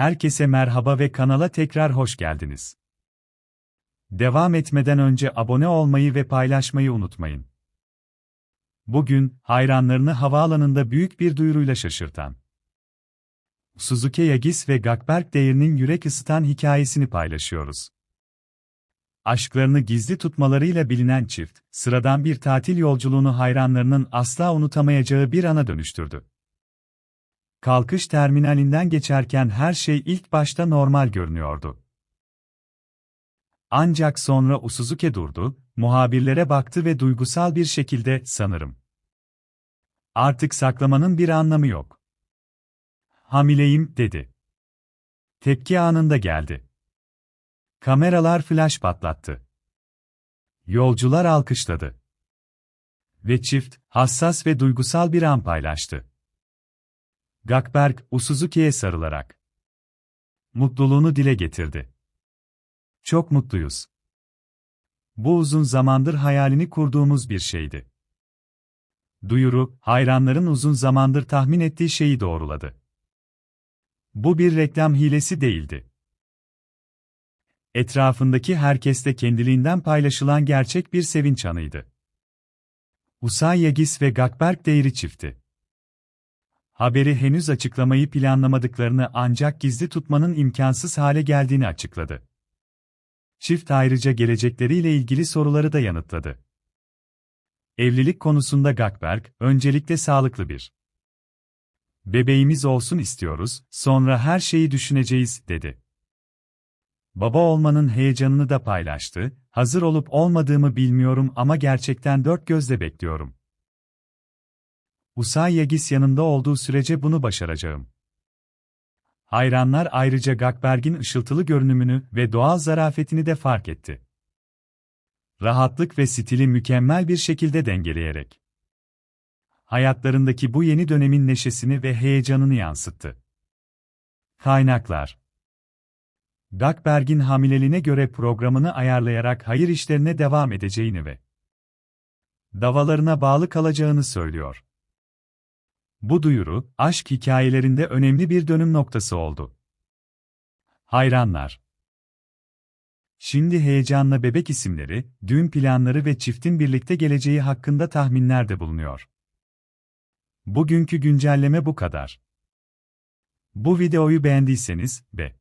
Herkese merhaba ve kanala tekrar hoş geldiniz. Devam etmeden önce abone olmayı ve paylaşmayı unutmayın. Bugün, hayranlarını havaalanında büyük bir duyuruyla şaşırtan Suzuki Yagis ve Gakberk Değer'inin yürek ısıtan hikayesini paylaşıyoruz. Aşklarını gizli tutmalarıyla bilinen çift, sıradan bir tatil yolculuğunu hayranlarının asla unutamayacağı bir ana dönüştürdü. Kalkış terminalinden geçerken her şey ilk başta normal görünüyordu. Ancak sonra Usuzuke durdu, muhabirlere baktı ve duygusal bir şekilde, sanırım. Artık saklamanın bir anlamı yok. Hamileyim, dedi. Tepki anında geldi. Kameralar flash patlattı. Yolcular alkışladı. Ve çift, hassas ve duygusal bir an paylaştı. Gakberg, Usuzuki'ye sarılarak mutluluğunu dile getirdi. Çok mutluyuz. Bu uzun zamandır hayalini kurduğumuz bir şeydi. Duyuru, hayranların uzun zamandır tahmin ettiği şeyi doğruladı. Bu bir reklam hilesi değildi. Etrafındaki herkeste kendiliğinden paylaşılan gerçek bir sevinç anıydı. Usay Yagis ve Gakberk Değeri çifti. Haberi henüz açıklamayı planlamadıklarını ancak gizli tutmanın imkansız hale geldiğini açıkladı. Çift ayrıca gelecekleriyle ilgili soruları da yanıtladı. Evlilik konusunda Gakberg, öncelikle sağlıklı bir bebeğimiz olsun istiyoruz, sonra her şeyi düşüneceğiz, dedi. Baba olmanın heyecanını da paylaştı, hazır olup olmadığımı bilmiyorum ama gerçekten dört gözle bekliyorum. Usay Yagis yanında olduğu sürece bunu başaracağım. Hayranlar ayrıca Gakberg'in ışıltılı görünümünü ve doğal zarafetini de fark etti. Rahatlık ve stili mükemmel bir şekilde dengeleyerek hayatlarındaki bu yeni dönemin neşesini ve heyecanını yansıttı. Kaynaklar Gakberg'in hamileliğine göre programını ayarlayarak hayır işlerine devam edeceğini ve davalarına bağlı kalacağını söylüyor. Bu duyuru, aşk hikayelerinde önemli bir dönüm noktası oldu. Hayranlar Şimdi heyecanla bebek isimleri, düğün planları ve çiftin birlikte geleceği hakkında tahminlerde bulunuyor. Bugünkü güncelleme bu kadar. Bu videoyu beğendiyseniz, be